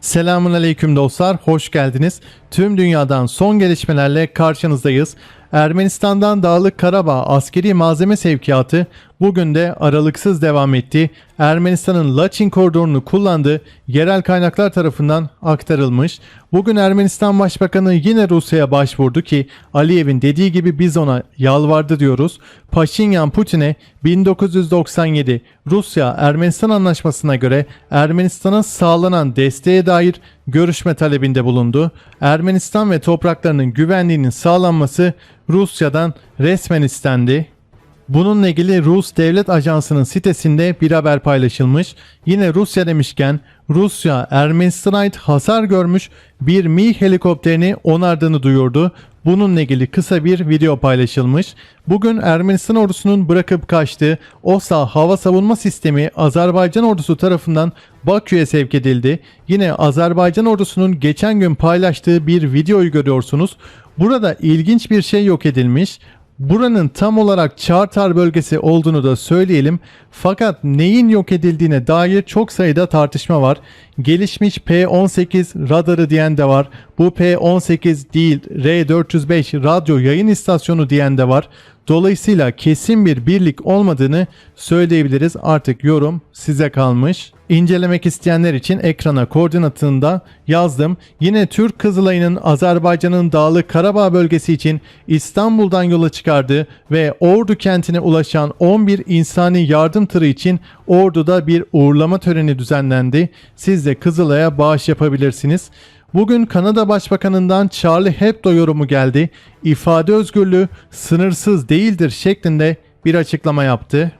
Selamun aleyküm dostlar, hoş geldiniz. Tüm dünyadan son gelişmelerle karşınızdayız. Ermenistan'dan Dağlık Karabağ askeri malzeme sevkiyatı bugün de aralıksız devam etti. Ermenistan'ın Laçin koridorunu kullandığı yerel kaynaklar tarafından aktarılmış. Bugün Ermenistan Başbakanı yine Rusya'ya başvurdu ki Aliyev'in dediği gibi biz ona yalvardı diyoruz. Paşinyan Putin'e 1997 Rusya-Ermenistan anlaşmasına göre Ermenistan'a sağlanan desteğe dair görüşme talebinde bulundu. Ermenistan ve topraklarının güvenliğinin sağlanması Rusya'dan resmen istendi. Bununla ilgili Rus Devlet Ajansı'nın sitesinde bir haber paylaşılmış. Yine Rusya demişken Rusya Ermenistan'a hasar görmüş bir Mi helikopterini onardığını duyurdu. Bununla ilgili kısa bir video paylaşılmış. Bugün Ermenistan ordusunun bırakıp kaçtığı OSA hava savunma sistemi Azerbaycan ordusu tarafından Bakü'ye sevk edildi. Yine Azerbaycan ordusunun geçen gün paylaştığı bir videoyu görüyorsunuz. Burada ilginç bir şey yok edilmiş. Buranın tam olarak Çartar bölgesi olduğunu da söyleyelim. Fakat neyin yok edildiğine dair çok sayıda tartışma var. Gelişmiş P-18 radarı diyen de var. Bu P-18 değil R-405 radyo yayın istasyonu diyen de var. Dolayısıyla kesin bir birlik olmadığını söyleyebiliriz. Artık yorum size kalmış. İncelemek isteyenler için ekrana koordinatını da yazdım. Yine Türk Kızılay'ın Azerbaycan'ın Dağlık Karabağ bölgesi için İstanbul'dan yola çıkardığı ve Ordu kentine ulaşan 11 insani yardım tırı için Ordu'da bir uğurlama töreni düzenlendi. Siz de Kızılay'a bağış yapabilirsiniz. Bugün Kanada Başbakanından Charlie Hebdo yorumu geldi. İfade özgürlüğü sınırsız değildir şeklinde bir açıklama yaptı.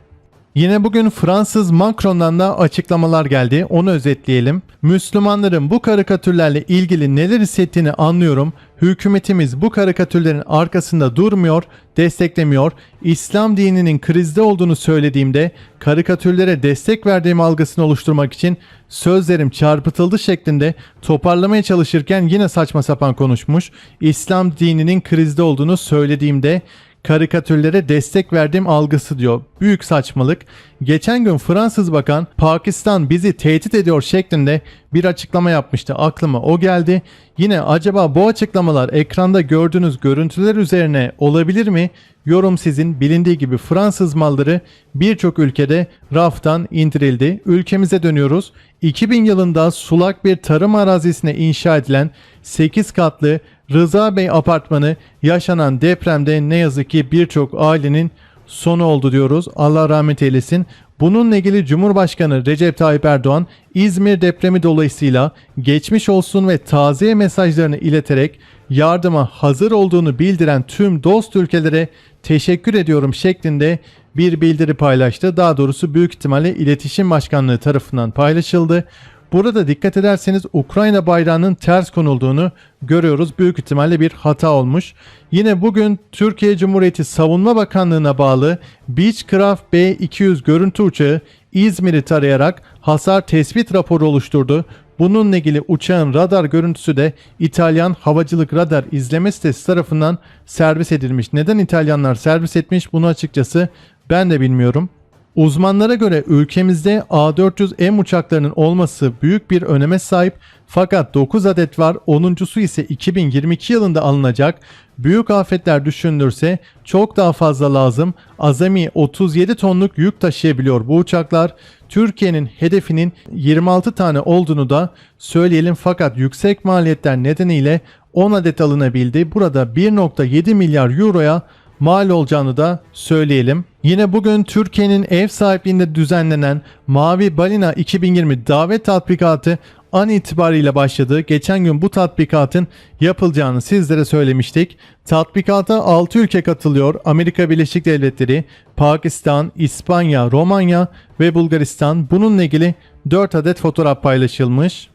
Yine bugün Fransız Macron'dan da açıklamalar geldi. Onu özetleyelim. Müslümanların bu karikatürlerle ilgili neler hissettiğini anlıyorum. Hükümetimiz bu karikatürlerin arkasında durmuyor, desteklemiyor. İslam dininin krizde olduğunu söylediğimde karikatürlere destek verdiğim algısını oluşturmak için sözlerim çarpıtıldı şeklinde toparlamaya çalışırken yine saçma sapan konuşmuş. İslam dininin krizde olduğunu söylediğimde karikatürlere destek verdiğim algısı diyor. Büyük saçmalık. Geçen gün Fransız bakan Pakistan bizi tehdit ediyor şeklinde bir açıklama yapmıştı. Aklıma o geldi. Yine acaba bu açıklamalar ekranda gördüğünüz görüntüler üzerine olabilir mi? Yorum sizin bilindiği gibi Fransız malları birçok ülkede raftan indirildi. Ülkemize dönüyoruz. 2000 yılında sulak bir tarım arazisine inşa edilen 8 katlı Rıza Bey apartmanı yaşanan depremde ne yazık ki birçok ailenin sonu oldu diyoruz. Allah rahmet eylesin. Bununla ilgili Cumhurbaşkanı Recep Tayyip Erdoğan İzmir depremi dolayısıyla geçmiş olsun ve taziye mesajlarını ileterek yardıma hazır olduğunu bildiren tüm dost ülkelere teşekkür ediyorum şeklinde bir bildiri paylaştı. Daha doğrusu büyük ihtimalle İletişim Başkanlığı tarafından paylaşıldı. Burada dikkat ederseniz Ukrayna bayrağının ters konulduğunu görüyoruz. Büyük ihtimalle bir hata olmuş. Yine bugün Türkiye Cumhuriyeti Savunma Bakanlığı'na bağlı Beechcraft B-200 görüntü uçağı İzmir'i tarayarak hasar tespit raporu oluşturdu. Bununla ilgili uçağın radar görüntüsü de İtalyan Havacılık Radar İzleme Sitesi tarafından servis edilmiş. Neden İtalyanlar servis etmiş bunu açıkçası ben de bilmiyorum. Uzmanlara göre ülkemizde A400M uçaklarının olması büyük bir öneme sahip fakat 9 adet var 10.sü ise 2022 yılında alınacak. Büyük afetler düşünülürse çok daha fazla lazım. Azami 37 tonluk yük taşıyabiliyor bu uçaklar. Türkiye'nin hedefinin 26 tane olduğunu da söyleyelim fakat yüksek maliyetler nedeniyle 10 adet alınabildi. Burada 1.7 milyar euroya mal olacağını da söyleyelim. Yine bugün Türkiye'nin ev sahipliğinde düzenlenen Mavi Balina 2020 davet tatbikatı an itibariyle başladı. Geçen gün bu tatbikatın yapılacağını sizlere söylemiştik. Tatbikata 6 ülke katılıyor. Amerika Birleşik Devletleri, Pakistan, İspanya, Romanya ve Bulgaristan. Bununla ilgili 4 adet fotoğraf paylaşılmış.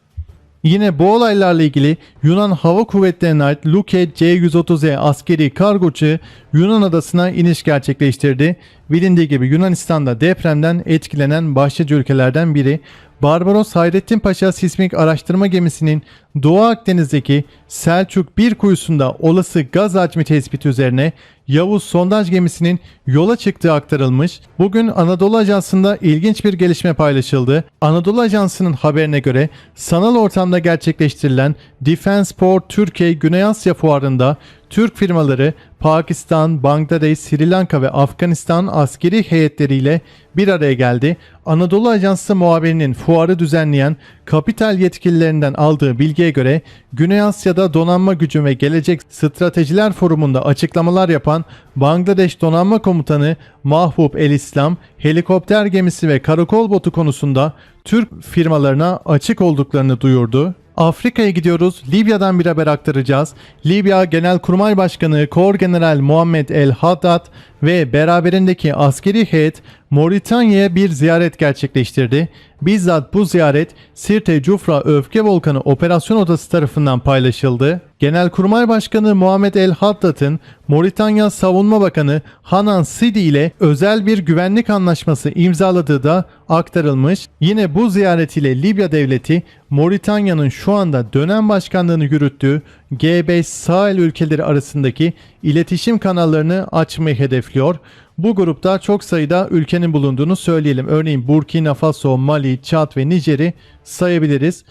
Yine bu olaylarla ilgili Yunan Hava Kuvvetleri'ne ait Luke C-130E askeri kargoçu Yunan adasına iniş gerçekleştirdi. Bilindiği gibi Yunanistan'da depremden etkilenen başlıca ülkelerden biri. Barbaros Hayrettin Paşa sismik araştırma gemisinin Doğu Akdeniz'deki Selçuk bir kuyusunda olası gaz hacmi tespiti üzerine Yavuz sondaj gemisinin yola çıktığı aktarılmış. Bugün Anadolu Ajansı'nda ilginç bir gelişme paylaşıldı. Anadolu Ajansı'nın haberine göre sanal ortamda gerçekleştirilen Defense Port Türkiye Güney Asya Fuarı'nda Türk firmaları Pakistan, Bangladeş, Sri Lanka ve Afganistan askeri heyetleriyle bir araya geldi. Anadolu Ajansı muhabirinin fuarı düzenleyen kapital yetkililerinden aldığı bilgiye göre Güney Asya'da donanma gücü ve gelecek stratejiler forumunda açıklamalar yapan Bangladeş Donanma Komutanı Mahbub El İslam helikopter gemisi ve karakol botu konusunda Türk firmalarına açık olduklarını duyurdu. Afrika'ya gidiyoruz. Libya'dan bir haber aktaracağız. Libya Genelkurmay Başkanı Kor General Muhammed El Haddad ve beraberindeki askeri heyet Moritanya'ya bir ziyaret gerçekleştirdi. Bizzat bu ziyaret Sirte Cufra Öfke Volkanı Operasyon Odası tarafından paylaşıldı. Genelkurmay Başkanı Muhammed El Haddad'ın Moritanya Savunma Bakanı Hanan Sidi ile özel bir güvenlik anlaşması imzaladığı da aktarılmış. Yine bu ziyaretiyle Libya devleti Moritanya'nın şu anda dönem başkanlığını yürüttüğü G5 Sahel ülkeleri arasındaki iletişim kanallarını açmayı hedefliyor. Bu grupta çok sayıda ülkenin bulunduğunu söyleyelim. Örneğin Burkina Faso, Mali, Çad ve Nijer'i sayabiliriz.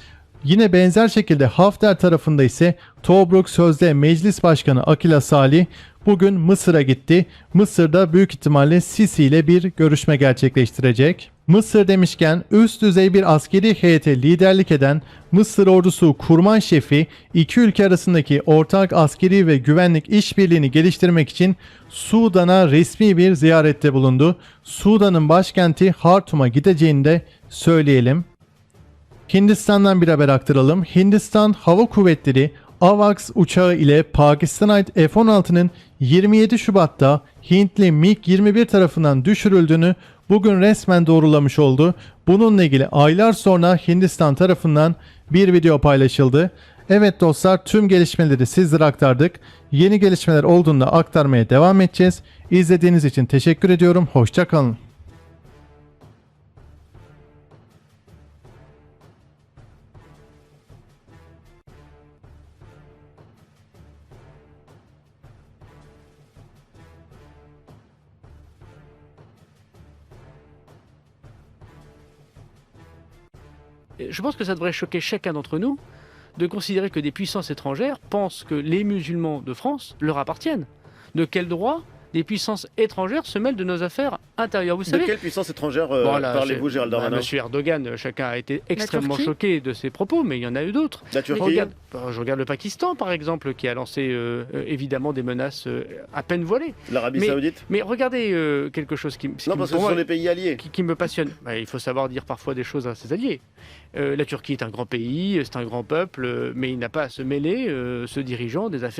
Yine benzer şekilde Hafter tarafında ise Tobruk Sözde Meclis Başkanı Akila Salih bugün Mısır'a gitti. Mısır'da büyük ihtimalle Sisi ile bir görüşme gerçekleştirecek. Mısır demişken üst düzey bir askeri heyete liderlik eden Mısır ordusu kurmay şefi iki ülke arasındaki ortak askeri ve güvenlik işbirliğini geliştirmek için Sudan'a resmi bir ziyarette bulundu. Sudan'ın başkenti Hartum'a gideceğini de söyleyelim. Hindistan'dan bir haber aktaralım. Hindistan Hava Kuvvetleri AVAX uçağı ile Pakistan'a ait F-16'nın 27 Şubat'ta Hintli MiG-21 tarafından düşürüldüğünü bugün resmen doğrulamış oldu. Bununla ilgili aylar sonra Hindistan tarafından bir video paylaşıldı. Evet dostlar tüm gelişmeleri sizlere aktardık. Yeni gelişmeler olduğunda aktarmaya devam edeceğiz. İzlediğiniz için teşekkür ediyorum. Hoşçakalın. Je pense que ça devrait choquer chacun d'entre nous de considérer que des puissances étrangères pensent que les musulmans de France leur appartiennent. De quel droit des puissances étrangères se mêlent de nos affaires intérieures Vous De savez quelle puissance étrangère euh, parlez-vous, Gérald bah, Darmanin Monsieur Erdogan, euh, chacun a été extrêmement choqué de ses propos, mais il y en a eu d'autres. La Turquie Regarde, bah, je regarde le Pakistan, par exemple, qui a lancé euh, évidemment des menaces euh, à peine voilées. L'Arabie mais- Saoudite Mais regardez euh, quelque chose qui, Non, me- parce que ce moi, sont des pays alliés. qui, qui me passionne. Bah, il faut savoir dire parfois des choses à ses alliés. Euh, la Turquie est un grand pays, c'est un grand peuple, mais il n'a pas à se mêler, euh, ce dirigeant, des affaires